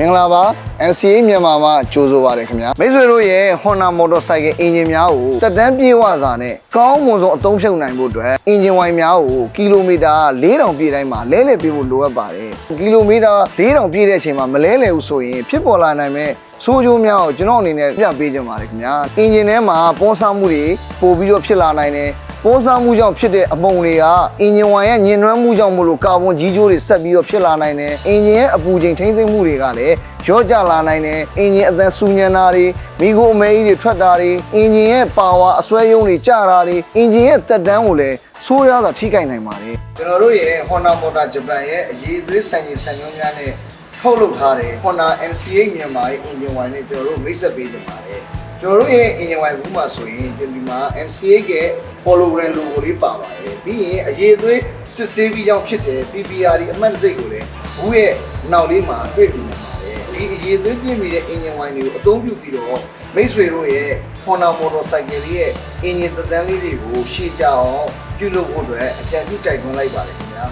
မင်္ဂလာပါ NCA မြန်မာမှာကြိုဆိုပါရခင်ဗျာမိတ်ဆွေတို့ရဲ့ Honda Motorcycle အင်ဂျင်များကိုတက်တန်းပြေဝစွာနဲ့ကောင်းမွန်ဆုံးအသုံးဖြုတ်နိုင်ဖို့အတွက်အင်ဂျင်ဝိုင်များကိုကီလိုမီတာ4000ပြည့်တိုင်းမှာလဲလှယ်ပေးဖို့လိုအပ်ပါတယ်ကီလိုမီတာ4000ပြည့်တဲ့အချိန်မှာမလဲလှယ်ဘူးဆိုရင်ဖြစ်ပေါ်လာနိုင်မဲ့ဆိုးကျိုးများကိုကျွန်တော်အနေနဲ့ပြပေးချင်ပါတယ်ခင်ဗျာအင်ဂျင်ထဲမှာပေါဆမှုတွေပို့ပြီးတော့ဖြစ်လာနိုင်တယ် ပိုးစားမှုကြောင့်ဖြစ်တဲ့အမုံတွေကအင်ဂျင်ဝိုင်ရဲ့ညင်နွမ်းမှုကြောင့်မလို့ကာဗွန်ကြီးကျိုးတွေဆက်ပြီးတော့ဖြစ်လာနိုင်တယ်အင်ဂျင်ရဲ့အပူချိန်ထိန်းသိမ်းမှုတွေကလည်းရော့ကျလာနိုင်တယ်အင်ဂျင်အသက်ဆူညံတာတွေမိโกအမဲကြီးတွေထွက်တာတွေအင်ဂျင်ရဲ့ပါဝါအစွဲယုံတွေကျတာတွေအင်ဂျင်ရဲ့တက်တန်းကိုလည်းဆိုးရွားစွာထိခိုက်နိုင်ပါတယ်ကျွန်တော်တို့ရဲ့ Honda Motor Japan ရဲ့အရေးအသွေးဆိုင်ကြီးဆန်ညွှန်းများနဲ့ထုတ်လုပ်ထားတဲ့ Honda NCA မြန်မာရဲ့ engine wine နဲ့ကျွန်တော်တို့မိတ်ဆက်ပေးကြပါတယ် ကျွန်တော်တို့ရဲ့ engine wine ဘူးမှာဆိုရင်ဒီမှာ NCA ရဲ့ hologram logo လေးပါပါတယ်ပြီးရင်အရေးအသွေးစစ်ဆေးပြီးကြောင်းဖြစ်တဲ့ PPR အမှတ်တစိတ်ကိုလည်းဘူးရဲ့နောက်လေးမှာတွေ့ပြီးနိုင်ပါတယ်ဒီအရေးအသွေးပြည့်မီတဲ့ engine wine တွေကိုအသုံးပြုပြီးတော့မိတ်ဆွေတို့ရဲ့ Honda motorcycle လေးရဲ့ engine သက်တမ်းလေးတွေကိုရှေ့ကြအောင်ပြုလုပ်ဖို့အတွက်အကြံပြုတိုက်တွန်းလိုက်ပါတယ်ခင်ဗျာ